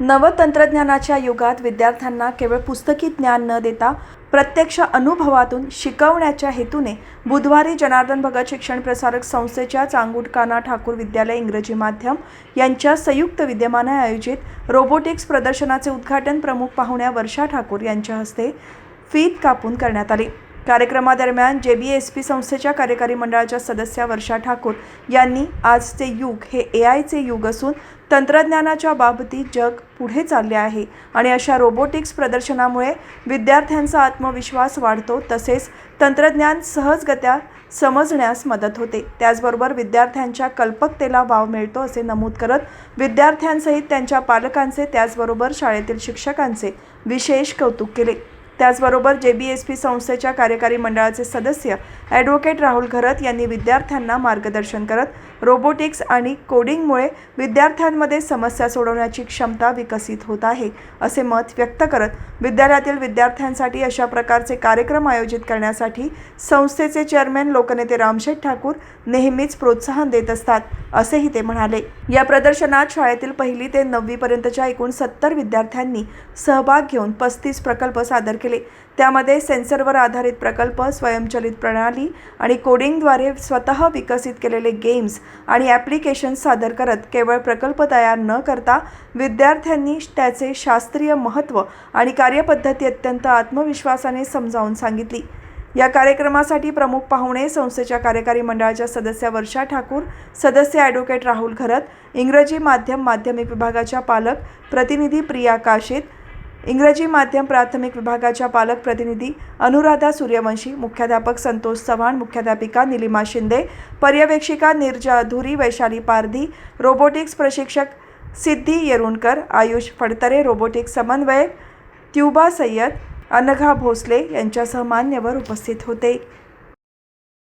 नवतंत्रज्ञानाच्या युगात विद्यार्थ्यांना केवळ पुस्तकी ज्ञान न देता प्रत्यक्ष अनुभवातून शिकवण्याच्या हेतूने बुधवारी जनार्दन भगत शिक्षण प्रसारक संस्थेच्या चांगुटकाना ठाकूर विद्यालय इंग्रजी माध्यम यांच्या संयुक्त विद्यमाने आयोजित रोबोटिक्स प्रदर्शनाचे उद्घाटन प्रमुख पाहुण्या वर्षा ठाकूर यांच्या हस्ते फीत कापून करण्यात आले. कार्यक्रमादरम्यान जे बी एस पी संस्थेच्या कार्यकारी मंडळाच्या सदस्या वर्षा ठाकूर यांनी आजचे युग हे ए आयचे युग असून तंत्रज्ञानाच्या बाबतीत जग पुढे चालले आहे. आणि अशा रोबोटिक्स प्रदर्शनामुळे विद्यार्थ्यांचा आत्मविश्वास वाढतो तसेच तंत्रज्ञान सहजगत्या समजण्यास मदत होते. त्याचबरोबर विद्यार्थ्यांच्या कल्पकतेला वाव मिळतो असे नमूद करत विद्यार्थ्यांसहित त्यांच्या पालकांचे त्याचबरोबर शाळेतील शिक्षकांचे विशेष कौतुक केले. त्याचबरोबर जे बी एस पी संस्थेच्या कार्यकारी मंडळाचे सदस्य ॲडव्होकेट राहुल घरत यांनी विद्यार्थ्यांना मार्गदर्शन करत रोबोटिक्स आणि कोडिंगमुळे विद्यार्थ्यांमध्ये समस्या सोडवण्याची क्षमता विकसित होत आहे असे मत व्यक्त करत विद्यालयातील विद्यार्थ्यांसाठी अशा प्रकारचे कार्यक्रम आयोजित करण्यासाठी संस्थेचे चेअरमॅन लोकनेते रामशेठ ठाकूर नेहमीच प्रोत्साहन देत असतात असेही ते म्हणाले. या प्रदर्शनात शाळेतील पहिली ते नववीपर्यंतच्या एकूण सत्तर विद्यार्थ्यांनी सहभाग घेऊन पस्तीस प्रकल्प सादर केले. त्यामध्ये सेन्सरवर आधारित प्रकल्प स्वयंचलित प्रणाली आणि कोडिंगद्वारे स्वतः विकसित केलेले गेम्स आणि ॲप्लिकेशन्स सादर करत केवळ प्रकल्प तयार न करता विद्यार्थ्यांनी त्याचे शास्त्रीय महत्त्व आणि कार्यपद्धती अत्यंत आत्मविश्वासाने समजावून सांगितली. या कार्यक्रमासाठी प्रमुख पाहुणे संस्थेच्या कार्यकारी मंडळाच्या सदस्या वर्षा ठाकूर सदस्य ॲडव्होकेट राहुल घरत इंग्रजी माध्यम माध्यमिक विभागाच्या पालक प्रतिनिधी प्रिया काशीत इंग्रजी माध्यम प्राथमिक विभागाच्या पालक प्रतिनिधी अनुराधा सूर्यवंशी मुख्याध्यापक संतोष चव्हाण मुख्याध्यापिका निलिमा शिंदे पर्यवेक्षिका निर्जा अधुरी वैशाली पारधी रोबोटिक्स प्रशिक्षक सिद्धी येरुणकर आयुष फडतरे रोबोटिक्स समन्वयक त्युबा सय्यद अनघा भोसले यांच्यासह मान्यवर उपस्थित होते.